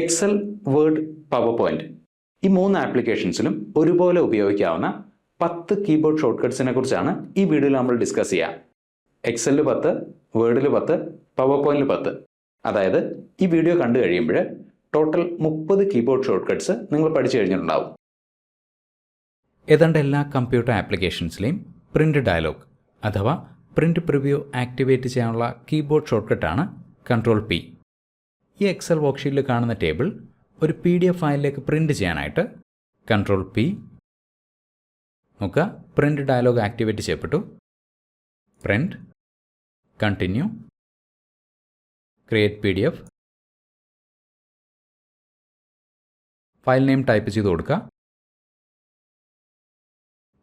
Excel word power point ഈ മൂന്ന് ആപ്ലിക്കേഷൻസിലും ഒരുപോലെ ഉപയോഗിക്കാവുന്ന പത്ത് കീബോർഡ് ഷോർട്ട് കട്ട്സിനെ കുറിച്ചാണ് ഈ വീഡിയോയിൽ നമ്മൾ ഡിസ്കസ് ചെയ്യുക എക്സലിൽ പത്ത് വേർഡിൽ പത്ത് പവർ പോയിന്റിൽ പത്ത്. അതായത് ഈ വീഡിയോ കണ്ടു കഴിയുമ്പോൾ ടോട്ടൽ മുപ്പത് കീബോർഡ് ഷോർട്ട് കട്ട്സ് നിങ്ങൾ പഠിച്ചു കഴിഞ്ഞിട്ടുണ്ടാവും. ഏതാണ്ട് എല്ലാ കമ്പ്യൂട്ടർ ആപ്ലിക്കേഷൻസിലെയും പ്രിന്റ് ഡയലോഗ് അഥവാ പ്രിന്റ് പ്രിവ്യൂ ആക്ടിവേറ്റ് ചെയ്യാനുള്ള കീബോർഡ് ഷോർട്ട് കട്ടാണ് കൺട്രോൾ പി ഈ എക്സൽ വർക്ക്ഷീറ്റിൽ കാണുന്ന ടേബിൾ ഒരു പി ഡി എഫ് ഫയലിലേക്ക് പ്രിന്റ് ചെയ്യാനായിട്ട് കൺട്രോൾ പി നോക്കുക. പ്രിന്റ് ഡയലോഗ് ആക്ടിവേറ്റ് ചെയ്യപ്പെട്ടു. Print continue create P D F file name type ചെയ്ത് കൊടുക്കുക.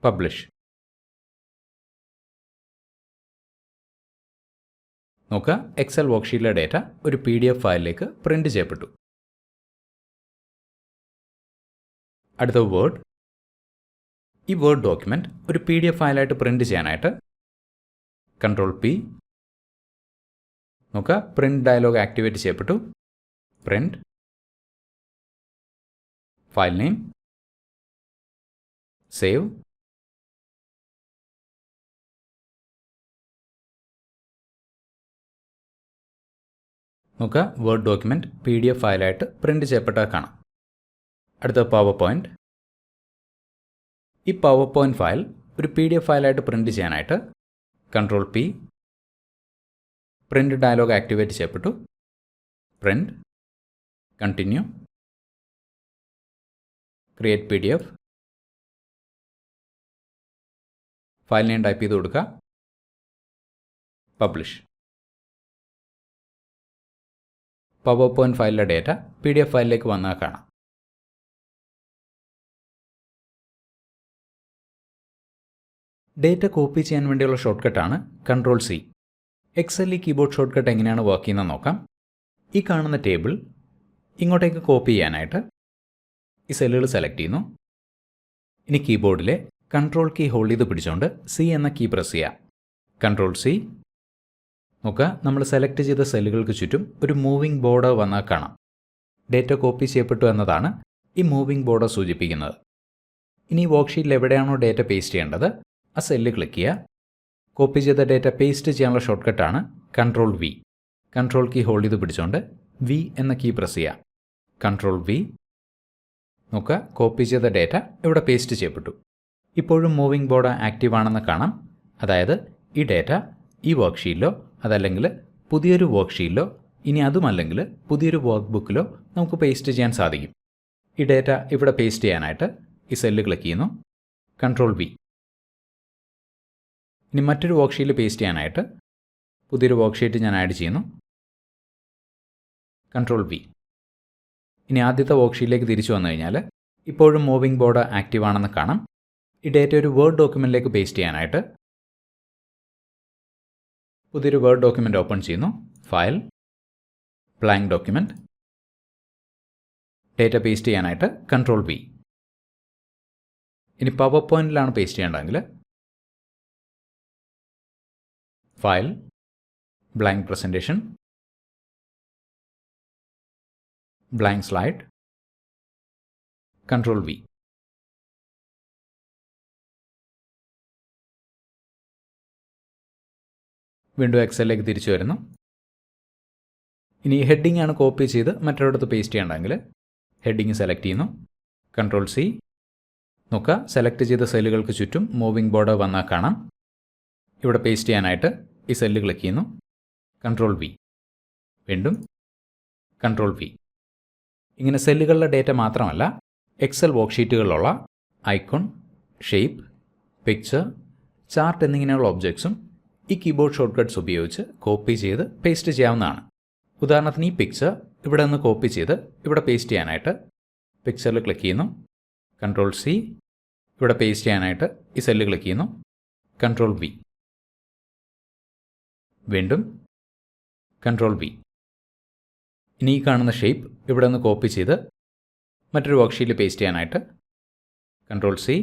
പബ്ലിഷ് നോക്കുക. എക്സൽ വർക്ക്ഷീറ്റിലെ ഡേറ്റ ഒരു പി ഡി എഫ് ഫയലിലേക്ക് പ്രിന്റ് ചെയ്യപ്പെട്ടു. അടുത്ത വേർഡ് ഈ വേർഡ് ഡോക്യുമെന്റ് ഒരു പി ഡി എഫ് ഫയലായിട്ട് പ്രിന്റ് ചെയ്യാനായിട്ട് കൺട്രോൾ പി നോക്കുക. പ്രിന്റ് ഡയലോഗ് ആക്ടിവേറ്റ് ചെയ്യപ്പെട്ടു. പ്രിന്റ് ഫയൽ നെയിം സേവ് നോക്കുക. Word document P D F ഫയലായിട്ട് print ചെയ്യപ്പെട്ടത് കാണാം. അടുത്ത പവർ പോയിന്റ് ഈ പവർ പോയിന്റ് ഫയൽ ഒരു പി ഡി എഫ് ഫയലായിട്ട് പ്രിന്റ് ചെയ്യാനായിട്ട് control P print dialog activate ചെയ്യപ്പെട്ടു. Print continue create P D F file name type ചെയ്ത് കൊടുക്കുക. പബ്ലിഷ് പവർ പോയിന്റ് ഫയലിലെ ഡേറ്റ പി ഡി എഫ് ഫയലിലേക്ക് വന്നാൽ കാണാം. ഡേറ്റ കോപ്പി ചെയ്യാൻ വേണ്ടിയുള്ള ഷോർട്ട് കട്ടാണ് കൺട്രോൾ സി എക്സലിൽ കീബോർഡ് ഷോർട്ട് കട്ട് എങ്ങനെയാണ് വർക്ക് ചെയ്യുന്നത് നോക്കാം. ഈ കാണുന്ന ടേബിൾ ഇങ്ങോട്ടേക്ക് കോപ്പി ചെയ്യാനായിട്ട് ഈ സെല്ലുകൾ സെലക്ട് ചെയ്യുന്നു. ഇനി കീബോർഡിലെ കൺട്രോൾ കീ ഹോൾഡ് ചെയ്ത് പിടിച്ചുകൊണ്ട് സി എന്ന കീ പ്രസ് ചെയ്യാം കൺട്രോൾ സി നോക്കുക നമ്മൾ സെലക്ട് ചെയ്ത സെല്ലുകൾക്ക് ചുറ്റും ഒരു മൂവിംഗ് ബോർഡർ വന്നാൽ കാണാം. ഡേറ്റ കോപ്പി ചെയ്യപ്പെട്ടു എന്നതാണ് ഈ മൂവിംഗ് ബോർഡർ സൂചിപ്പിക്കുന്നത്. ഇനി വർക്ക്ഷീറ്റിൽ എവിടെയാണോ ഡേറ്റ പേസ്റ്റ് ചെയ്യേണ്ടത് ആ സെല്ല് ക്ലിക്ക് ചെയ്യുക. കോപ്പി ചെയ്ത ഡേറ്റ പേസ്റ്റ് ചെയ്യാനുള്ള short കട്ടാണ് control V control key hold ചെയ്ത് പിടിച്ചുകൊണ്ട് വി എന്ന കീ പ്രസ് ചെയ്യുക. കൺട്രോൾ വി നോക്കുക കോപ്പി ചെയ്ത ഡേറ്റ ഇവിടെ പേസ്റ്റ് ചെയ്യപ്പെട്ടു. ഇപ്പോഴും മൂവിംഗ് ബോർഡ് ആക്റ്റീവ് ആണെന്ന് കാണാം. അതായത് ഈ ഡേറ്റ ഈ വർക്ക്ഷീറ്റിലോ അതല്ലെങ്കിൽ പുതിയൊരു വർക്ക്ഷീറ്റിലോ ഇനി അതുമല്ലെങ്കിൽ പുതിയൊരു വർക്ക് ബുക്കിലോ നമുക്ക് പേസ്റ്റ് ചെയ്യാൻ സാധിക്കും. ഈ ഡേറ്റ ഇവിടെ പേസ്റ്റ് ചെയ്യാനായിട്ട് ഈ സെല്ല് ക്ലിക്ക് ചെയ്യുന്നു. കൺട്രോൾ വി ഇനി മറ്റൊരു വർക്ക്ഷീറ്റിൽ പേസ്റ്റ് ചെയ്യാനായിട്ട് പുതിയൊരു വർക്ക്ഷീറ്റ് ഞാൻ ആഡ് ചെയ്യുന്നു. കൺട്രോൾ വി ഇനി ആദ്യത്തെ വർക്ക്ഷീറ്റിലേക്ക് തിരിച്ചു വന്നു കഴിഞ്ഞാൽ ഇപ്പോഴും മൂവിംഗ് ബോർഡ് ആക്റ്റീവ് ആണെന്ന് കാണാം. ഈ ഡേറ്റ ഒരു വേർഡ് ഡോക്യുമെന്റിലേക്ക് പേസ്റ്റ് ചെയ്യാനായിട്ട് പുതിയൊരു വേർഡ് ഡോക്യുമെന്റ് ഓപ്പൺ ചെയ്യുന്നു. File blank document data paste ചെയ്യാനായിട്ട് കൺട്രോൾ വി ഇനി പവർ പോയിന്റിലാണ് paste ചെയ്യേണ്ടതെങ്കിൽ file blank presentation blank slide control V വീണ്ടും എക്സലിലേക്ക് തിരിച്ചു വരുന്നു. ഇനി ഹെഡിങ് ആണ് കോപ്പി ചെയ്ത് മറ്റൊരിടത്ത് പേസ്റ്റ് ചെയ്യേണ്ടെങ്കിൽ ഹെഡിങ് സെലക്ട് ചെയ്യുന്നു. കൺട്രോൾ സി നോക്കുക സെലക്ട് ചെയ്ത സെല്ലുകൾക്ക് ചുറ്റും മൂവിംഗ് ബോർഡർ വന്നാൽ കാണാം. ഇവിടെ പേസ്റ്റ് ചെയ്യാനായിട്ട് ഈ സെല്ല് ക്ലിക്ക് ചെയ്യുന്നു. കൺട്രോൾ വി വീണ്ടും കൺട്രോൾ വി ഇങ്ങനെ സെല്ലുകളുടെ ഡേറ്റ മാത്രമല്ല എക്സൽ വർക്ക്ഷീറ്റുകളിലുള്ള ഐക്കോൺ ഷേപ്പ് പിക്ചർ ചാർട്ട് എന്നിങ്ങനെയുള്ള ഒബ്ജക്ട്സും ഈ കീബോർഡ് ഷോർട്ട് കട്ട്സ് ഉപയോഗിച്ച് കോപ്പി ചെയ്ത് പേസ്റ്റ് ചെയ്യാവുന്നതാണ്. ഉദാഹരണത്തിന് ഈ പിക്ചർ ഇവിടെ നിന്ന് കോപ്പി ചെയ്ത് ഇവിടെ പേസ്റ്റ് ചെയ്യാനായിട്ട് പിക്ചറിൽ ക്ലിക്ക് ചെയ്യുന്നു. കൺട്രോൾ സി ഇവിടെ പേസ്റ്റ് ചെയ്യാനായിട്ട് ഈ സെല്ല് ക്ലിക്ക് ചെയ്യുന്നു. കൺട്രോൾ വി വീണ്ടും കൺട്രോൾ വി ഇനി ഈ കാണുന്ന ഷേപ്പ് ഇവിടെ നിന്ന് കോപ്പി ചെയ്ത് മറ്റൊരു വർക്ക്ഷീറ്റിൽ പേസ്റ്റ് ചെയ്യാനായിട്ട് control C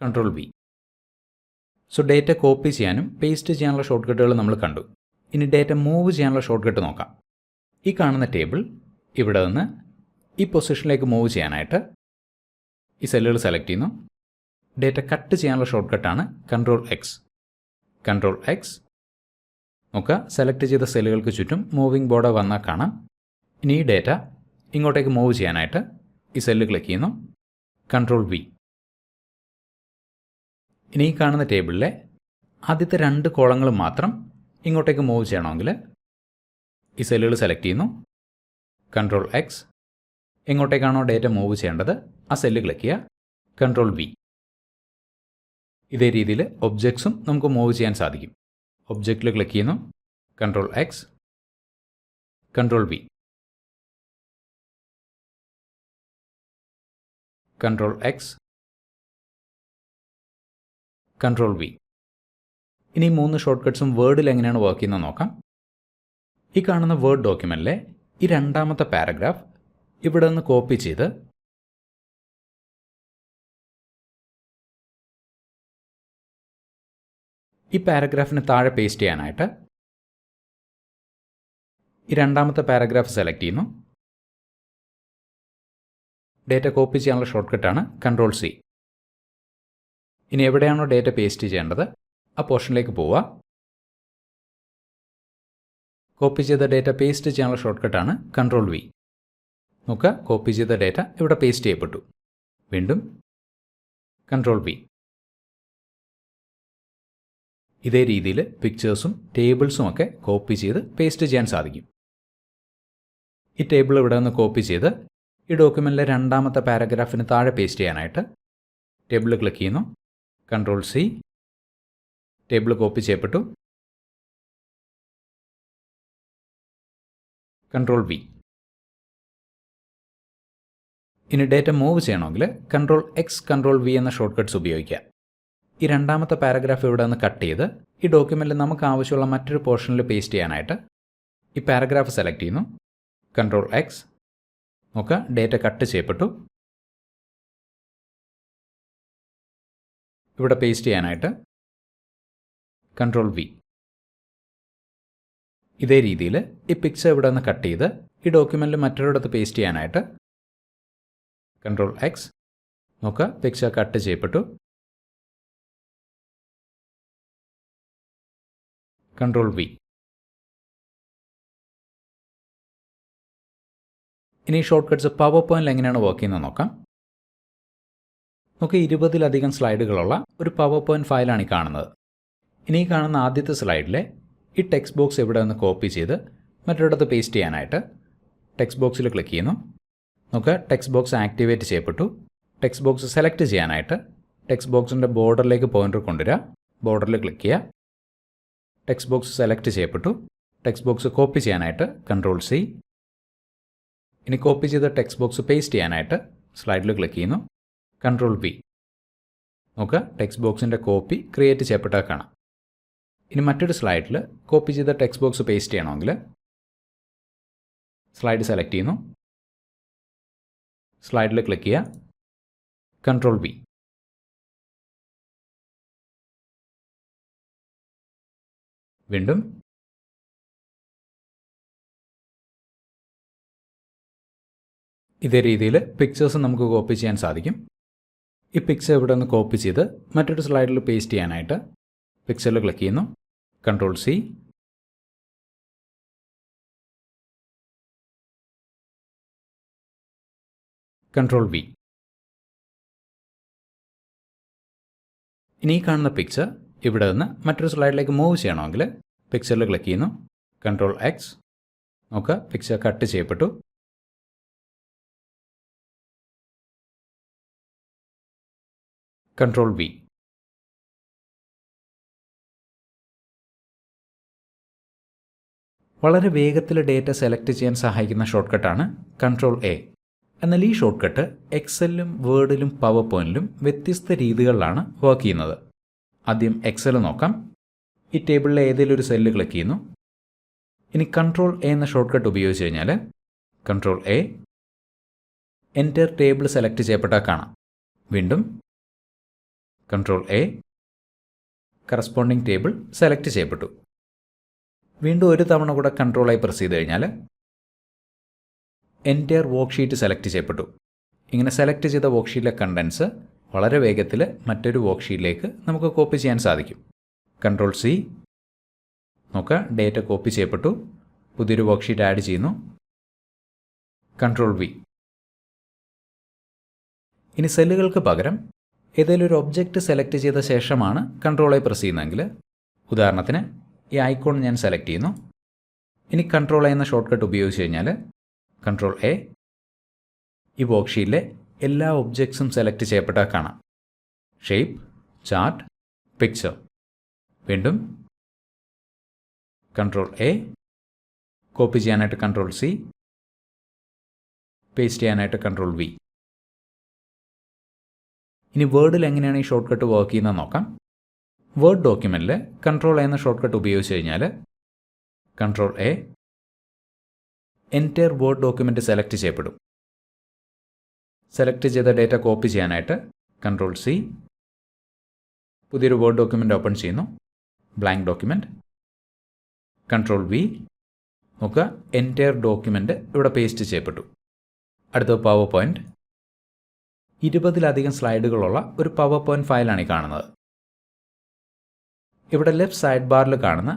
control V so data copy ചെയ്യാനും പേസ്റ്റ് ചെയ്യാനുള്ള ഷോർട്ട് കട്ടുകൾ നമ്മൾ കണ്ടു. ഇനി ഡേറ്റ മൂവ് ചെയ്യാനുള്ള ഷോർട്ട് കട്ട് നോക്കാം. ഈ കാണുന്ന ടേബിൾ ഇവിടെ നിന്ന് ഈ പൊസിഷനിലേക്ക് മൂവ് ചെയ്യാനായിട്ട് ഈ സെല്ലുകൾ സെലക്ട് ചെയ്യുന്നു. ഡേറ്റ കട്ട് ചെയ്യാനുള്ള ഷോർട്ട് കട്ടാണ് കൺട്രോൾ എക്സ് കൺട്രോൾ എക്സ് നോക്കുക. സെലക്ട് ചെയ്ത സെല്ലുകൾക്ക് ചുറ്റും മൂവിംഗ് ബോർഡ് വന്നാൽ കാണാം. ഇനി ഈ ഡേറ്റ ഇങ്ങോട്ടേക്ക് മൂവ് ചെയ്യാനായിട്ട് ഈ സെല്ല് ക്ലിക്ക് ചെയ്യുന്നു. കൺട്രോൾ വി ഇനി ഈ കാണുന്ന ടേബിളിലെ ആദ്യത്തെ രണ്ട് കോളങ്ങൾ മാത്രം ഇങ്ങോട്ടേക്ക് മൂവ് ചെയ്യണമെങ്കിൽ ഈ സെല്ലുകൾ സെലക്ട് ചെയ്യുന്നു. കൺട്രോൾ എക്സ് എങ്ങോട്ടേക്കാണോ ഡേറ്റ മൂവ് ചെയ്യേണ്ടത്? ആ സെല്ല് ക്ലിക്ക് ചെയ്യുക. കൺട്രോൾ വി ഇതേ രീതിയിൽ ഒബ്ജക്ട്സും നമുക്ക് മൂവ് ചെയ്യാൻ സാധിക്കും. ഒബ്ജക്റ്റിൽ ക്ലിക്ക് ചെയ്യുന്നു. Control X control V control X control V ഇനി മൂന്ന് ഷോർട്ട് കട്ട്സും വേർഡിൽ എങ്ങനെയാണ് വർക്ക് ചെയ്യുന്നത് നോക്കാം. ഈ കാണുന്ന വേർഡ് ഡോക്യുമെന്റിലെ ഈ രണ്ടാമത്തെ പാരഗ്രാഫ് ഇവിടെ നിന്ന് കോപ്പി ചെയ്ത് ഈ പാരഗ്രാഫിന് താഴെ പേസ്റ്റ് ചെയ്യാനായിട്ട് ഈ രണ്ടാമത്തെ പാരഗ്രാഫ് സെലക്ട് ചെയ്യുന്നു. ഡേറ്റ കോപ്പി ചെയ്യാനുള്ള ഷോർട്ട് കട്ടാണ് കൺട്രോൾ സി ഇനി എവിടെയാണോ ഡേറ്റ പേസ്റ്റ് ചെയ്യേണ്ടത്? ആ പോർഷനിലേക്ക് പോവുക. കോപ്പി ചെയ്ത ഡേറ്റ പേസ്റ്റ് ചെയ്യാനുള്ള ഷോർട്ട് കട്ടാണ് കൺട്രോൾ വി നോക്കുക കോപ്പി ചെയ്ത ഡേറ്റ ഇവിടെ പേസ്റ്റ് ചെയ്യപ്പെട്ടു. വീണ്ടും കൺട്രോൾ വി ഇതേ രീതിയിൽ പിക്ചേഴ്സും ടേബിൾസും ഒക്കെ കോപ്പി ചെയ്ത് പേസ്റ്റ് ചെയ്യാൻ സാധിക്കും. ഈ ടേബിൾ ഇവിടെ നിന്ന് കോപ്പി ചെയ്ത് ഈ ഡോക്യുമെന്റിലെ രണ്ടാമത്തെ പാരഗ്രാഫിന് താഴെ പേസ്റ്റ് ചെയ്യാനായിട്ട് ടേബിൾ ക്ലിക്ക് ചെയ്യുന്നു. കൺട്രോൾ സി ടേബിൾ കോപ്പി ചെയ്യപ്പെട്ടു. കൺട്രോൾ വി ഇനി ഡേറ്റ മൂവ് ചെയ്യണമെങ്കിൽ കൺട്രോൾ എക്സ് കൺട്രോൾ വി എന്ന ഷോർട്ട് കട്ട്സ് ഉപയോഗിക്കാം ഈ രണ്ടാമത്തെ പാരഗ്രാഫ് ഇവിടെ നിന്ന് കട്ട് ചെയ്ത് ഈ ഡോക്യുമെന്റിൽ നമുക്ക് ആവശ്യമുള്ള മറ്റൊരു പോർഷനിൽ പേസ്റ്റ് ചെയ്യാനായിട്ട് ഈ പാരഗ്രാഫ് സെലക്ട് ചെയ്യുന്നു. കൺട്രോൾ എക്സ് നോക്കുക ഡേറ്റ കട്ട് ചെയ്യപ്പെട്ടു. ഇവിടെ പേസ്റ്റ് ചെയ്യാനായിട്ട് കൺട്രോൾ വി ഇതേ രീതിയിൽ ഈ പിക്ചർ ഇവിടെ നിന്ന് കട്ട് ചെയ്ത് ഈ ഡോക്യുമെന്റിൽ മറ്റൊരിടത്ത് പേസ്റ്റ് ചെയ്യാനായിട്ട് കൺട്രോൾ എക്സ് നോക്കുക പിക്ചർ കട്ട് ചെയ്യപ്പെട്ടു. കൺട്രോൾ വി ഇനി ഷോർട്ട് കട്ട്സ് പവർ പോയിന്റിൽ എങ്ങനെയാണ് വർക്ക് ചെയ്യുന്നത് നോക്കാം. നമുക്ക് ഇരുപതിലധികം സ്ലൈഡുകളുള്ള ഒരു പവർ പോയിന്റ് ഫയലാണ് ഈ കാണുന്നത്. ഇനി കാണുന്ന ആദ്യത്തെ സ്ലൈഡിലെ ഈ ടെക്സ്റ്റ് ബോക്സ് ഇവിടെ നിന്ന് കോപ്പി ചെയ്ത് മറ്റൊരിടത്ത് പേസ്റ്റ് ചെയ്യാനായിട്ട് ടെക്സ്റ്റ് ബോക്സിൽ ക്ലിക്ക് ചെയ്യുന്നു. നമുക്ക് ടെക്സ്റ്റ് ബോക്സ് ആക്ടിവേറ്റ് ചെയ്യപ്പെട്ടു. ടെക്സ്റ്റ് ബോക്സ് സെലക്ട് ചെയ്യാനായിട്ട് ടെക്സ്റ്റ് ബോക്സിന്റെ ബോർഡറിലേക്ക് പോയിന്റർ കൊണ്ടുവരിക. ബോർഡറിൽ ക്ലിക്ക് ചെയ്യുക. ടെക്സ്റ്റ് ബോക്സ് സെലക്ട് ചെയ്യപ്പെട്ടു. ടെക്സ്റ്റ് ബോക്സ് കോപ്പി ചെയ്യാനായിട്ട് കൺട്രോൾ സി ഇനി കോപ്പി ചെയ്ത ടെക്സ്റ്റ് ബോക്സ് പേസ്റ്റ് ചെയ്യാനായിട്ട് സ്ലൈഡിൽ ക്ലിക്ക് ചെയ്യുന്നു. കൺട്രോൾ ബി നോക്കുക ടെക്സ്റ്റ് ബോക്സിന്റെ കോപ്പി ക്രിയേറ്റ് ചെയ്യപ്പെട്ടാൽ കാണാം. ഇനി മറ്റൊരു സ്ലൈഡിൽ കോപ്പി ചെയ്ത ടെക്സ്റ്റ് ബോക്സ് പേസ്റ്റ് ചെയ്യണമെങ്കിൽ സ്ലൈഡ് സെലക്ട് ചെയ്യുന്നു. സ്ലൈഡിൽ ക്ലിക്ക് ചെയ്യുക. കൺട്രോൾ ബി വീണ്ടും ഇതേ രീതിയിൽ പിക്ചേഴ്സ് നമുക്ക് കോപ്പി ചെയ്യാൻ സാധിക്കും. ഈ പിക്ചർ ഇവിടെ നിന്ന് കോപ്പി ചെയ്ത് മറ്റൊരു സ്ലൈഡിൽ പേസ്റ്റ് ചെയ്യാനായിട്ട് പിക്ചറിൽ ക്ലിക്ക് ചെയ്യുന്നു. കൺട്രോൾ സി കൺട്രോൾ വി ഇനി ഈ കാണുന്ന പിക്ചർ ഇവിടെ നിന്ന് മറ്റൊരു സ്ലൈഡിലേക്ക് മൂവ് ചെയ്യണമെങ്കിൽ പിക്ചറിൽ ക്ലിക്ക് ചെയ്യുന്നു. കൺട്രോൾ എക്സ് നോക്കുക പിക്ചർ കട്ട് ചെയ്യപ്പെട്ടു. Control V. വളരെ വേഗത്തിൽ ഡേറ്റ സെലക്ട് ചെയ്യാൻ സഹായിക്കുന്ന ഷോർട്ട് കട്ടാണ് കൺട്രോൾ എ. എന്നാൽ ഈ ഷോർട്ട് കട്ട് എക്സലിലും വേർഡിലും പവർ പോയിന്റിലും വ്യത്യസ്ത രീതികളിലാണ് വർക്ക് ചെയ്യുന്നത്. ആദ്യം എക്സൽ നോക്കാം. ഈ ടേബിളിലെ ഏതെങ്കിലും ഒരു സെല്ല് ക്ലിക്ക് ചെയ്യുന്നു. ഇനി കൺട്രോൾ എ എന്ന ഷോർട്ട് കട്ട് ഉപയോഗിച്ച് കഴിഞ്ഞാൽ control A. Entire table select ചെയ്യപ്പെട്ടാൽ കാണാം. വീണ്ടും control A corresponding table select ചെയ്യപ്പെട്ടു. വീണ്ടും ഒരു തവണ കൂടെ കൺട്രോളായി പ്രസ് ചെയ്ത് കഴിഞ്ഞാൽ എന്റയർ വർക്ക്ഷീറ്റ് സെലക്ട് ചെയ്യപ്പെട്ടു. ഇങ്ങനെ സെലക്ട് ചെയ്ത വർക്ക്ഷീറ്റിലെ കണ്ടൻസ് വളരെ വേഗത്തിൽ മറ്റൊരു വർക്ക്ഷീറ്റിലേക്ക് നമുക്ക് കോപ്പി ചെയ്യാൻ സാധിക്കും. കൺട്രോൾ സി നോക്കുക ഡേറ്റ കോപ്പി ചെയ്യപ്പെട്ടു. പുതിയൊരു വർക്ക്ഷീറ്റ് ആഡ് ചെയ്യുന്നു. കൺട്രോൾ വി ഇനി സെല്ലുകൾക്ക് പകരം ഏതെങ്കിലും ഒരു ഒബ്ജക്റ്റ് സെലക്ട് ചെയ്ത ശേഷമാണ് കൺട്രോളെ പ്രസ് ചെയ്യുന്നതെങ്കിൽ ഉദാഹരണത്തിന് ഈ ഐക്കോൺ ഞാൻ സെലക്ട് ചെയ്യുന്നു. ഇനി കൺട്രോൾ എന്ന ഷോർട്ട് കട്ട് ഉപയോഗിച്ച് കഴിഞ്ഞാൽ കൺട്രോൾ എ ഈ വർക്ക്ഷീറ്റിലെ എല്ലാ ഒബ്ജക്ട്സും സെലക്ട് ചെയ്യപ്പെട്ടാൽ കാണാം. ഷേപ്പ് ചാർട്ട് പിക്ചർ വീണ്ടും കൺട്രോൾ എ കോപ്പി ചെയ്യാനായിട്ട് കൺട്രോൾ സി പേസ്റ്റ് ചെയ്യാനായിട്ട് കൺട്രോൾ വി ഇനി വേർഡിൽ എങ്ങനെയാണ് ഈ ഷോർട്ട് കട്ട് വർക്ക് ചെയ്യുന്നത് നോക്കാം. വേർഡ് ഡോക്യുമെന്റിൽ കൺട്രോൾ എന്ന ഷോർട്ട് കട്ട് ഉപയോഗിച്ച് കഴിഞ്ഞാൽ control A entire Word document select ചെയ്യപ്പെടും. സെലക്ട് ചെയ്ത ഡേറ്റ കോപ്പി ചെയ്യാനായിട്ട് കൺട്രോൾ സി പുതിയൊരു വേർഡ് ഡോക്യുമെന്റ് ഓപ്പൺ ചെയ്യുന്നു. ബ്ലാങ്ക് ഡോക്യുമെന്റ് കൺട്രോൾ വി നോക്കുക. എന്റയർ ഡോക്യുമെന്റ് ഇവിടെ പേസ്റ്റ് ചെയ്യപ്പെട്ടു. അടുത്ത പവർ പോയിന്റ് ഇരുപതിലധികം സ്ലൈഡുകളുള്ള ഒരു പവർ പോയിന്റ് ഫയലാണ് ഈ കാണുന്നത്. ഇവിടെ ലെഫ്റ്റ് സൈഡ് ബാറിൽ കാണുന്ന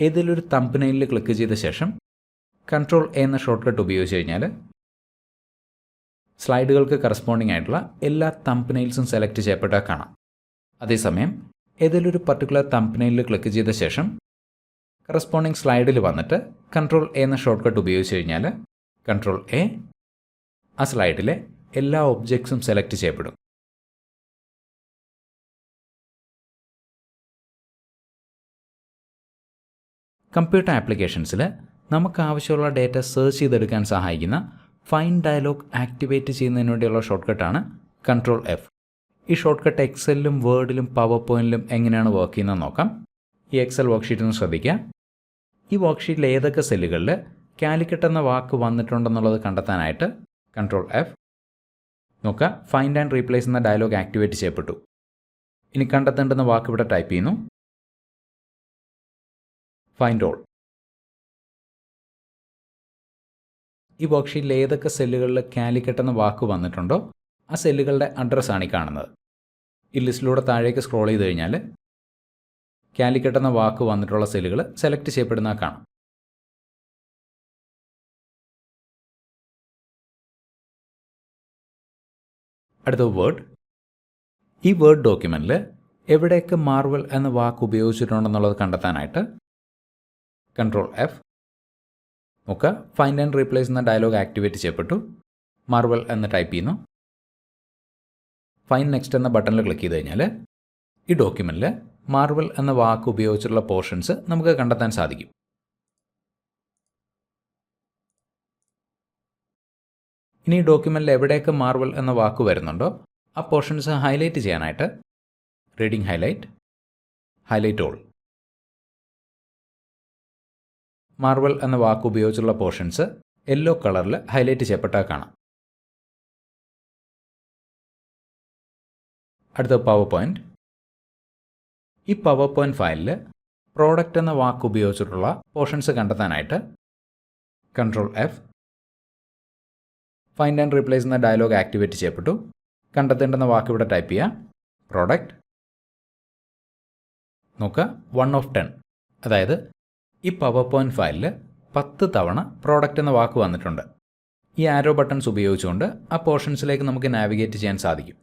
ഏതെങ്കിലും ഒരു തമ്പനയിൽ ക്ലിക്ക് ചെയ്ത ശേഷം കൺട്രോൾ എ എന്ന ഷോർട്ട് കട്ട് ഉപയോഗിച്ച് കഴിഞ്ഞാൽ സ്ലൈഡുകൾക്ക് കറസ്പോണ്ടിങ് ആയിട്ടുള്ള എല്ലാ തമ്പനയിൽസും സെലക്ട് ചെയ്യപ്പെട്ടാൽ കാണാം. അതേസമയം ഏതെങ്കിലും ഒരു പർട്ടിക്കുലർ തമ്പനയിൽ ക്ലിക്ക് ചെയ്ത ശേഷം കറസ്പോണ്ടിങ് സ്ലൈഡിൽ വന്നിട്ട് കൺട്രോൾ എ എന്ന ഷോർട്ട് കട്ട് ഉപയോഗിച്ച് കഴിഞ്ഞാൽ കൺട്രോൾ എ ആ സ്ലൈഡിലെ എല്ലാ ഒബ്ജക്ട്സും സെലക്ട് ചെയ്യപ്പെടും. കമ്പ്യൂട്ടർ ആപ്ലിക്കേഷൻസിൽ നമുക്ക് ആവശ്യമുള്ള ഡേറ്റ സെർച്ച് ചെയ്തെടുക്കാൻ സഹായിക്കുന്ന ഫൈൻ ഡയലോഗ് ആക്ടിവേറ്റ് ചെയ്യുന്നതിന് വേണ്ടിയുള്ള ഷോർട്ട് കട്ടാണ് കൺട്രോൾ എഫ് ഈ ഷോർട്ട് കട്ട് എക്സലിലും വേർഡിലും പവർ പോയിന്റിലും എങ്ങനെയാണ് വർക്ക് ചെയ്യുന്നത് നോക്കാം. ഈ എക്സൽ വർക്ക്ഷീറ്റ് ഒന്ന് ശ്രദ്ധിക്കുക. ഈ വർക്ക്ഷീറ്റിൽ ഏതൊക്കെ സെല്ലുകളിൽ കാലിക്കറ്റ് എന്ന വാക്ക് വന്നിട്ടുണ്ടെന്നുള്ളത് കണ്ടെത്താനായിട്ട് കൺട്രോൾ എഫ് നോക്കുക. ഫൈൻഡ് ആൻഡ് റീപ്ലേസ് എന്ന ഡയലോഗ് ആക്ടിവേറ്റ് ചെയ്യപ്പെട്ടു. ഇനി കണ്ടെത്തേണ്ടുന്ന വാക്ക് ഇവിടെ ടൈപ്പ് ചെയ്യുന്നു. ഫൈൻഡ് ഓൾ ഈ വർക്ക്ഷീറ്റിൽ ഏതൊക്കെ സെല്ലുകളിൽ കാലിക്കറ്റ് എന്ന വാക്ക് വന്നിട്ടുണ്ടോ? ആ സെല്ലുകളുടെ അഡ്രസ്സാണ് ഈ കാണുന്നത്. ഈ ലിസ്റ്റിലൂടെ താഴേക്ക് സ്ക്രോൾ ചെയ്ത് കഴിഞ്ഞാൽ കാലിക്കറ്റ് എന്ന വാക്ക് വന്നിട്ടുള്ള സെല്ലുകൾ സെലക്ട് ചെയ്യപ്പെടുന്ന കാണാം. അടുത്ത വേർഡ് ഈ വേർഡ് ഡോക്യുമെന്റിൽ എവിടെയൊക്കെ മാർവൽ എന്ന വാക്ക് ഉപയോഗിച്ചിട്ടുണ്ടെന്നുള്ളത് കണ്ടെത്താനായിട്ട് കൺട്രോൾ എഫ് നോക്കുക. ഫൈൻഡ് ആൻഡ് റീപ്ലേസ് എന്ന ഡയലോഗ് ആക്ടിവേറ്റ് ചെയ്യപ്പെട്ടു. മാർവൽ എന്ന് ടൈപ്പ് ചെയ്യുന്നു. ഫൈൻ നെക്സ്റ്റ് എന്ന ബട്ടണിൽ ക്ലിക്ക് ചെയ്ത് കഴിഞ്ഞാൽ ഈ ഡോക്യുമെന്റിൽ മാർവൽ എന്ന വാക്ക് ഉപയോഗിച്ചിട്ടുള്ള പോർഷൻസ് നമുക്ക് കണ്ടെത്താൻ സാധിക്കും. ഇനി ഈ എവിടെയൊക്കെ മാർവൽ എന്ന വാക്ക് വരുന്നുണ്ടോ ആ പോർഷൻസ് ഹൈലൈറ്റ് ചെയ്യാനായിട്ട് reading highlight highlight all marvel എന്ന വാക്ക് ഉപയോഗിച്ചുള്ള പോർഷൻസ് യെല്ലോ കളറിൽ ഹൈലൈറ്റ് ചെയ്യപ്പെട്ടാൽ കാണാം. അടുത്ത പവർ പോയിന്റ് ഈ പവർ പോയിന്റ് ഫയലിൽ പ്രോഡക്റ്റ് എന്ന വാക്ക് ഉപയോഗിച്ചിട്ടുള്ള പോർഷൻസ് കണ്ടെത്താനായിട്ട് control F find and replace എന്ന ഡയലോഗ് ആക്ടിവേറ്റ് ചെയ്യപ്പെട്ടു. കണ്ടെത്തേണ്ടെന്ന വാക്ക് ഇവിടെ ടൈപ്പ് ചെയ്യുക പ്രോഡക്റ്റ് നോക്കുക വൺ ഓഫ് ടെൻ അതായത് ഈ പവർ പോയിന്റ് ഫയലിൽ പത്ത് തവണ പ്രോഡക്റ്റ് എന്ന വാക്ക് വന്നിട്ടുണ്ട്. ഈ ആരോ ബട്ടൺസ് ഉപയോഗിച്ചുകൊണ്ട് ആ പോർഷൻസിലേക്ക് നമുക്ക് നാവിഗേറ്റ് ചെയ്യാൻ സാധിക്കും.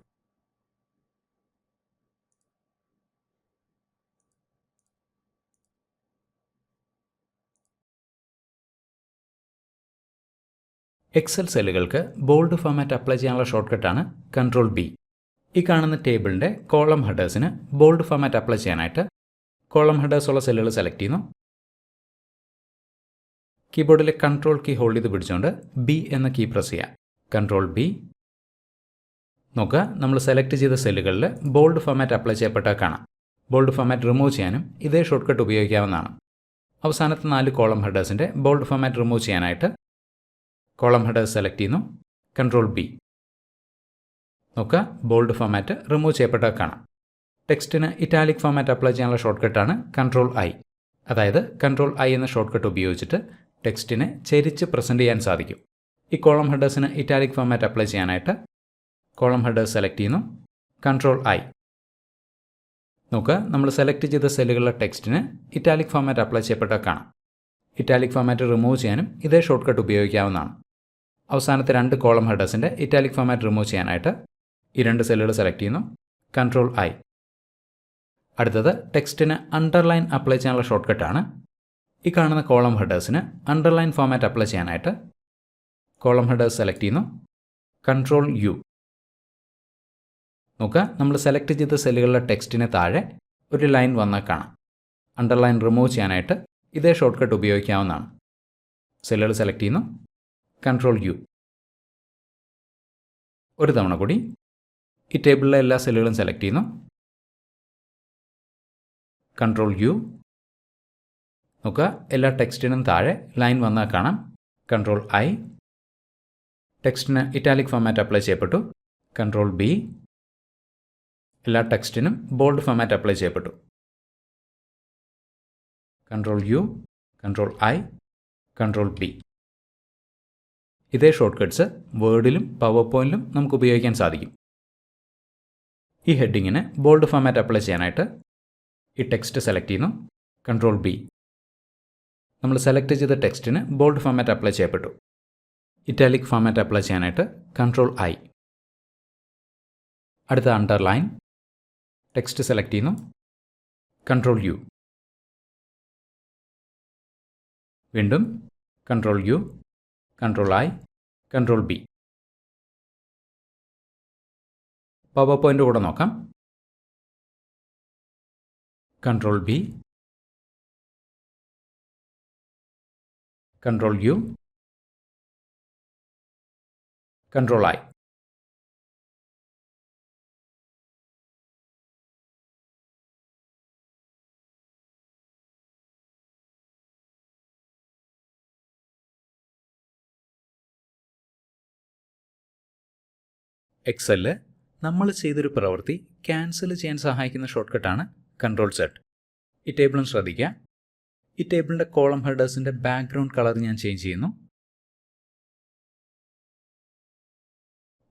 എക്സൽ സെല്ലുകൾക്ക് ബോൾഡ് ഫോമാറ്റ് അപ്ലൈ ചെയ്യാനുള്ള ഷോർട്ട് ആണ് കൺട്രോൾ ബി ഈ കാണുന്ന ടേബിളിന്റെ കോളം ഹെഡേഴ്സിന് ബോൾഡ് ഫോമാറ്റ് അപ്ലൈ ചെയ്യാനായിട്ട് കോളം ഹെഡേഴ്സ് ഉള്ള സെല്ലുകൾ സെലക്ട് ചെയ്യുന്നു. കീബോർഡിലെ കൺട്രോൾ കീ ഹോൾഡ് ചെയ്ത് പിടിച്ചുകൊണ്ട് ബി എന്ന കീ പ്രസ് ചെയ്യാം. കൺട്രോൾ ബി നോക്കുക നമ്മൾ സെലക്ട് ചെയ്ത സെല്ലുകളിൽ ബോൾഡ് ഫോമാറ്റ് അപ്ലൈ ചെയ്യപ്പെട്ടാൽ കാണാം. ബോൾഡ് ഫോമാറ്റ് റിമൂവ് ചെയ്യാനും ഇതേ ഷോർട്ട്കട്ട് ഉപയോഗിക്കാവുന്നതാണ്. അവസാനത്തെ നാല് കോളം ഹെഡേഴ്സിന്റെ ബോൾഡ് ഫോമാറ്റ് റിമൂവ് ചെയ്യാനായിട്ട് കോളം ഹെഡർ സെലക്ട് ചെയ്യുന്നു. കൺട്രോൾ ബി നോക്കുക. ബോൾഡ് ഫോമാറ്റ് റിമൂവ് ചെയ്യപ്പെട്ടാൽ കാണാം. ടെക്സ്റ്റിന് ഇറ്റാലിക് ഫോമാറ്റ് അപ്ലൈ ചെയ്യാനുള്ള ഷോർട്ട് കട്ടാണ് കൺട്രോൾ ഐ അതായത് കൺട്രോൾ ഐ എന്ന ഷോർട്ട് കട്ട് ഉപയോഗിച്ചിട്ട് ടെക്സ്റ്റിനെ ചെരിച്ച് പ്രസന്റ് ചെയ്യാൻ സാധിക്കും. ഈ കോളം ഹെഡേഴ്സിന് ഇറ്റാലിക് ഫോമാറ്റ് അപ്ലൈ ചെയ്യാനായിട്ട് കോളം ഹെഡേഴ്സ് സെലക്ട് ചെയ്യുന്നു. കൺട്രോൾ ഐ നോക്കുക. നമ്മൾ സെലക്ട് ചെയ്ത സെല്ലുകളിലെ ടെക്സ്റ്റിന് ഇറ്റാലിക് ഫോമാറ്റ് അപ്ലൈ ചെയ്യപ്പെട്ട കാണാം. ഇറ്റാലിക് ഫോമാറ്റ് റിമൂവ് ചെയ്യാനും ഇതേ ഷോർട്ട് കട്ട് ഉപയോഗിക്കാവുന്നതാണ്. അവസാനത്തെ രണ്ട് കോളം ഹെഡേഴ്സിന്റെ ഇറ്റാലിക് ഫോമാറ്റ് റിമൂവ് ചെയ്യാനായിട്ട് ഈ രണ്ട് സെല്ലുകൾ സെലക്ട് ചെയ്യുന്നു. കൺട്രോൾ ഐ അടുത്തത് ടെക്സ്റ്റിന് അണ്ടർലൈൻ അപ്ലൈ ചെയ്യാനുള്ള ഷോർട്ട് കട്ടാണ് ഈ കാണുന്ന കോളം ഹെഡേഴ്സിന് അണ്ടർലൈൻ ഫോമാറ്റ് അപ്ലൈ ചെയ്യാനായിട്ട് കോളം ഹെഡേഴ്സ് സെലക്ട് ചെയ്യുന്നു. കൺട്രോൾ യു നോക്കുക നമ്മൾ സെലക്ട് ചെയ്ത സെല്ലുകളിലെ ടെക്സ്റ്റിന് താഴെ ഒരു ലൈൻ വന്നാൽ കാണാം. അണ്ടർലൈൻ റിമൂവ് ചെയ്യാനായിട്ട് ഇതേ ഷോർട്ട് കട്ട് ഉപയോഗിക്കാവുന്നതാണ് സെല്ലുകൾ സെലക്ട് ചെയ്യുന്നു. കൺട്രോൾ യു ഒരു തവണ കൂടി ഈ ടേബിളിലെ എല്ലാ സെല്ലുകളും സെലക്ട് ചെയ്യുന്നു. കൺട്രോൾ യു നോക്കുക എല്ലാ ടെക്സ്റ്റിനും താഴെ ലൈൻ വന്നാൽ കാണാം. കൺട്രോൾ ഐ ടെക്സ്റ്റിന് ഇറ്റാലിക് ഫോമാറ്റ് അപ്ലൈ ചെയ്യപ്പെട്ടു. കൺട്രോൾ ബി എല്ലാ ടെക്സ്റ്റിനും ബോൾഡ് ഫോമാറ്റ് അപ്ലൈ ചെയ്യപ്പെട്ടു. Control U control I control B. ഇതേ ഷോർട്ട് കട്ട്സ് വേർഡിലും പവർ പോയിന്റിലും നമുക്ക് ഉപയോഗിക്കാൻ സാധിക്കും. ഈ ഹെഡിങ്ങിന് ബോൾഡ് ഫോമാറ്റ് അപ്ലൈ ചെയ്യാനായിട്ട് ഈ ടെക്സ്റ്റ് സെലക്ട് ചെയ്യുന്നു കൺട്രോൾ ബി. നമ്മൾ സെലക്ട് ചെയ്ത ടെക്സ്റ്റിന് ബോൾഡ് ഫോമാറ്റ് അപ്ലൈ ചെയ്യപ്പെട്ടു. ഇറ്റാലിക് ഫോമാറ്റ് അപ്ലൈ ചെയ്യാനായിട്ട് കൺട്രോൾ ഐ. അടുത്ത അണ്ടർലൈൻ ടെക്സ്റ്റ് സെലക്ട് ചെയ്യുന്നു കൺട്രോൾ യു. വീണ്ടും control U control I control B PowerPoint കൂടെ നോക്കാം. Control B control U control I എക്സലിൽ നമ്മൾ ചെയ്തൊരു പ്രവൃത്തി ക്യാൻസൽ ചെയ്യാൻ സഹായിക്കുന്ന ഷോർട്ട് കട്ടാണ് കൺട്രോൾ സെറ്റ് ഈ ടേബിളും ശ്രദ്ധിക്കുക. ഈ ടേബിളിന്റെ കോളം ഹെഡേഴ്സിന്റെ ബാക്ക്ഗ്രൗണ്ട് കളർ ഞാൻ ചേഞ്ച് ചെയ്യുന്നു.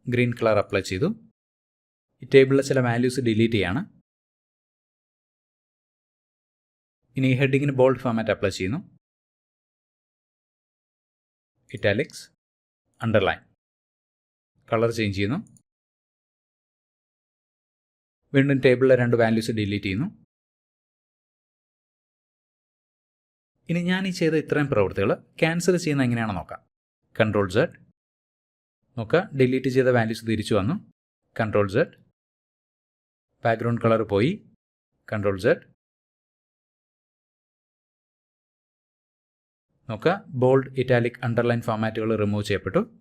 ഗ്രീൻ കളർ അപ്ലൈ ചെയ്തു. ഈ ടേബിളിലെ ചില വാല്യൂസ് ഡിലീറ്റ് ചെയ്യാണ്. ഇനി ഈ ഹെഡിങ്ങിന് ബോൾഡ് ഫോമാറ്റ് അപ്ലൈ ചെയ്യുന്നു. ഇറ്റാലിക്സ് അണ്ടർലൈൻ കളർ ചേഞ്ച് ചെയ്യുന്നു. വീണ്ടും ടേബിളിലെ രണ്ട് വാല്യൂസ് ഡിലീറ്റ് ചെയ്യുന്നു. ഇനി ഞാൻ ഈ ചെയ്ത ഇത്രയും പ്രവൃത്തികൾ ക്യാൻസൽ ചെയ്യുന്ന എങ്ങനെയാണെന്ന് നോക്കാം. കൺട്രോൾ സെഡ് നോക്കുക ഡിലീറ്റ് ചെയ്ത വാല്യൂസ് തിരിച്ചു വന്നു. കൺട്രോൾ സെഡ് ബാക്ക്ഗ്രൗണ്ട് കളർ പോയി. കൺട്രോൾ സെഡ് നോക്കുക ബോൾഡ് ഇറ്റാലിക് അണ്ടർലൈൻ ഫോമാറ്റുകൾ റിമൂവ് ചെയ്യപ്പെട്ടു.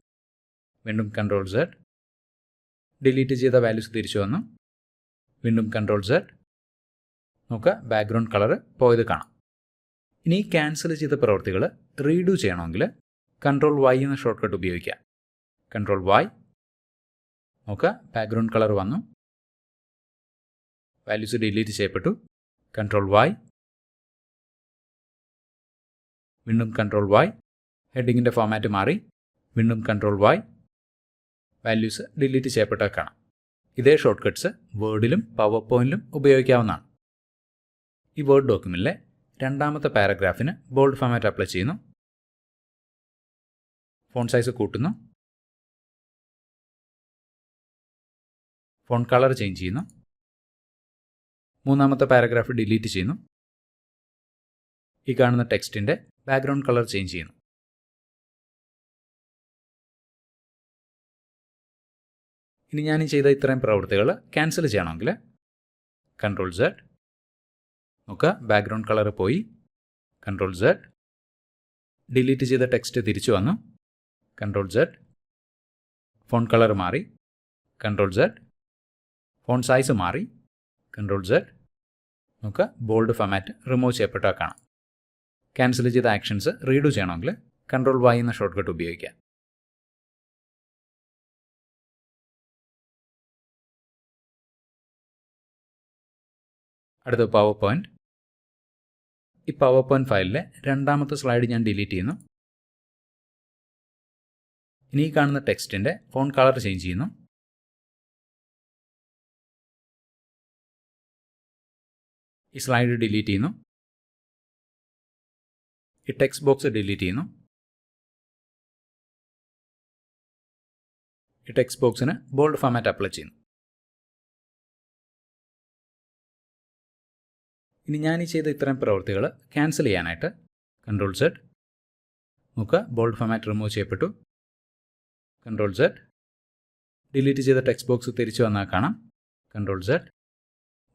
വീണ്ടും കൺട്രോൾ സെഡ് ഡിലീറ്റ് ചെയ്ത വാല്യൂസ് തിരിച്ചു വന്നു. വീണ്ടും കൺട്രോൾ സെഡ് നമുക്ക് ബാക്ക്ഗ്രൗണ്ട് കളർ പോയത് കാണാം. ഇനി ക്യാൻസൽ ചെയ്ത പ്രവൃത്തികൾ റീഡു ചെയ്യണമെങ്കിൽ കൺട്രോൾ വൈ എന്ന ഷോർട്ട് കട്ട് ഉപയോഗിക്കാം. കൺട്രോൾ വൈ നമുക്ക് ബാക്ക്ഗ്രൗണ്ട് കളർ വന്നു. വാല്യൂസ് ഡിലീറ്റ് ചെയ്യപ്പെട്ടു. കൺട്രോൾ വൈ വീണ്ടും കൺട്രോൾ വൈ ഹെഡിങ്ങിന്റെ ഫോമാറ്റ് മാറി. വീണ്ടും കൺട്രോൾ വൈ വാല്യൂസ് ഡിലീറ്റ് ചെയ്യപ്പെട്ടാൽ കാണാം. ഇതേ ഷോർട്ട് കട്ട്സ് വേർഡിലും പവർ പോയിന്റിലും ഉപയോഗിക്കാവുന്നതാണ്. ഈ വേർഡ് ഡോക്യുമെന്റിലെ രണ്ടാമത്തെ പാരഗ്രാഫിന് ബോൾഡ് ഫോമാറ്റ് അപ്ലൈ ചെയ്യുന്നു. ഫോൺ സൈസ് കൂട്ടുന്നു. ഫോൺ കളർ ചേഞ്ച് ചെയ്യുന്നു. മൂന്നാമത്തെ പാരഗ്രാഫ് ഡിലീറ്റ് ചെയ്യുന്നു. ഈ കാണുന്ന ടെക്സ്റ്റിന്റെ ബാക്ക്ഗ്രൗണ്ട് കളർ ചേഞ്ച് ചെയ്യുന്നു. ഇനി ഞാൻ ചെയ്ത ഇത്രയും പ്രവൃത്തികൾ ക്യാൻസൽ ചെയ്യണമെങ്കിൽ കൺട്രോൾ സെഡ് നോക്കുക ബാക്ക്ഗ്രൗണ്ട് കളർ പോയി. കൺട്രോൾ സെഡ് ഡിലീറ്റ് ചെയ്ത ടെക്സ്റ്റ് തിരിച്ചു വന്നു. കൺട്രോൾ സെഡ് ഫോൺ കളർ മാറി. കൺട്രോൾ സെഡ് ഫോൺ സൈസ് മാറി. കൺട്രോൾ സെഡ് നോക്കുക ബോൾഡ് ഫമാറ്റ് റിമൂവ് ചെയ്യപ്പെട്ടാൽ കാണാം. ക്യാൻസൽ ചെയ്ത ആക്ഷൻസ് റീഡു ചെയ്യണമെങ്കിൽ കൺട്രോൾ വായി എന്ന ഷോർട്ട് കട്ട് ഉപയോഗിക്കാം. അടുത്ത പവർ പോയിന്റ് ഈ പവർ പോയിന്റ് ഫയലിലെ രണ്ടാമത്തെ സ്ലൈഡ് ഞാൻ ഡിലീറ്റ് ചെയ്യുന്നു. ഇനി ഈ കാണുന്ന ടെക്സ്റ്റിന്റെ ഫോൺ കളർ ചേഞ്ച് ചെയ്യുന്നു. ഈ സ്ലൈഡ് ഡിലീറ്റ് ചെയ്യുന്നു. ഈ ടെക്സ്റ്റ് ബോക്സ് ഡിലീറ്റ് ചെയ്യുന്നു. ഈ ടെക്സ്റ്റ് ബോക്സിന് ബോൾഡ് ഫോമാറ്റ് അപ്ലൈ ചെയ്യുന്നു. ഇനി ഞാൻ ഈ ചെയ്ത ഇത്തരം പ്രവൃത്തികൾ ക്യാൻസൽ ചെയ്യാനായിട്ട് കൺട്രോൾ സെറ്റ് നോക്കുക. ബോൾഡ് ഫോമാറ്റ് റിമൂവ് ചെയ്യപ്പെട്ടു. കൺട്രോൾ സെറ്റ് ഡിലീറ്റ് ചെയ്ത ടെക്സ്റ്റ് ബോക്സ് തിരിച്ചു വന്നാൽ കാണാം. കൺട്രോൾ സെറ്റ്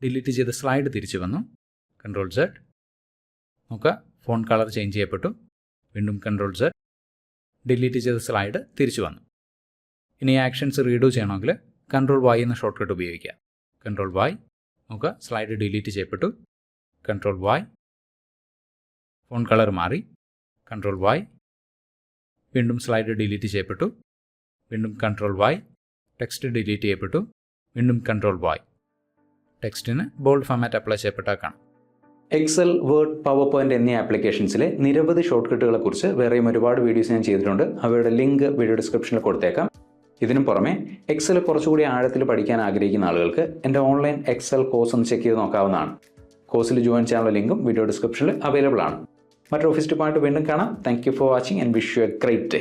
ഡിലീറ്റ് ചെയ്ത സ്ലൈഡ് തിരിച്ചു വന്നു. കൺട്രോൾ സെറ്റ് നോക്കുക. ഫോൺ കളർ ചേഞ്ച് ചെയ്യപ്പെട്ടു. വീണ്ടും കൺട്രോൾ സെറ്റ് ഡിലീറ്റ് ചെയ്ത സ്ലൈഡ് തിരിച്ചു വന്നു. ഇനി ആക്ഷൻസ് റീഡു ചെയ്യണമെങ്കിൽ കൺട്രോൾ വായ് എന്ന ഷോർട്ട് കട്ട് ഉപയോഗിക്കുക. കൺട്രോൾ വായ് നോക്കുക. സ്ലൈഡ് ഡിലീറ്റ് ചെയ്യപ്പെട്ടു. കൺട്രോൾ വായ് ഫോൺ കളർ മാറി. കൺട്രോൾ വായ് വീണ്ടും സ്ലൈഡ് ഡിലീറ്റ് ചെയ്യപ്പെട്ടു. വീണ്ടും കൺട്രോൾ വായ് ടെക്സ്റ്റ് ഡിലീറ്റ് ചെയ്യപ്പെട്ടു. വീണ്ടും കൺട്രോൾ വായ് ടെക്സ്റ്റിന് ബോൾഡ് ഫോമാറ്റ് അപ്ലൈ ചെയ്യപ്പെട്ടാൽ കാണാം. എക്സൽ വേർഡ് പവർ പോയിന്റ് എന്നീ ആപ്ലിക്കേഷൻസിലെ നിരവധി ഷോർട്ട് കട്ടുകളെ കുറിച്ച് വേറെയും ഒരുപാട് വീഡിയോസ് ഞാൻ ചെയ്തിട്ടുണ്ട്. അവയുടെ ലിങ്ക് വീഡിയോ ഡിസ്ക്രിപ്ഷനിൽ കൊടുത്തേക്കാം. ഇതിനും പുറമെ എക്സൽ കുറച്ചുകൂടി ആഴത്തിൽ പഠിക്കാൻ ആഗ്രഹിക്കുന്ന ആളുകൾക്ക് എന്റെ ഓൺലൈൻ എക്സൽ കോഴ്സ് ഒന്ന് ചെക്ക് ചെയ്ത് നോക്കാവുന്നതാണ്. കോഴ്സിൽ ജോയിൻ ചെയ്യാനുള്ള ലിങ്കും വീഡിയോ ഡിസ്ക്രിപ്ഷനിൽ അവൈലബിൾ ആണ്. മറ്റൊരു ഓഫീസ് ഡിപ്പാർട്ട് വീണ്ടും കാണാം. Thank you for watching and wish you a great day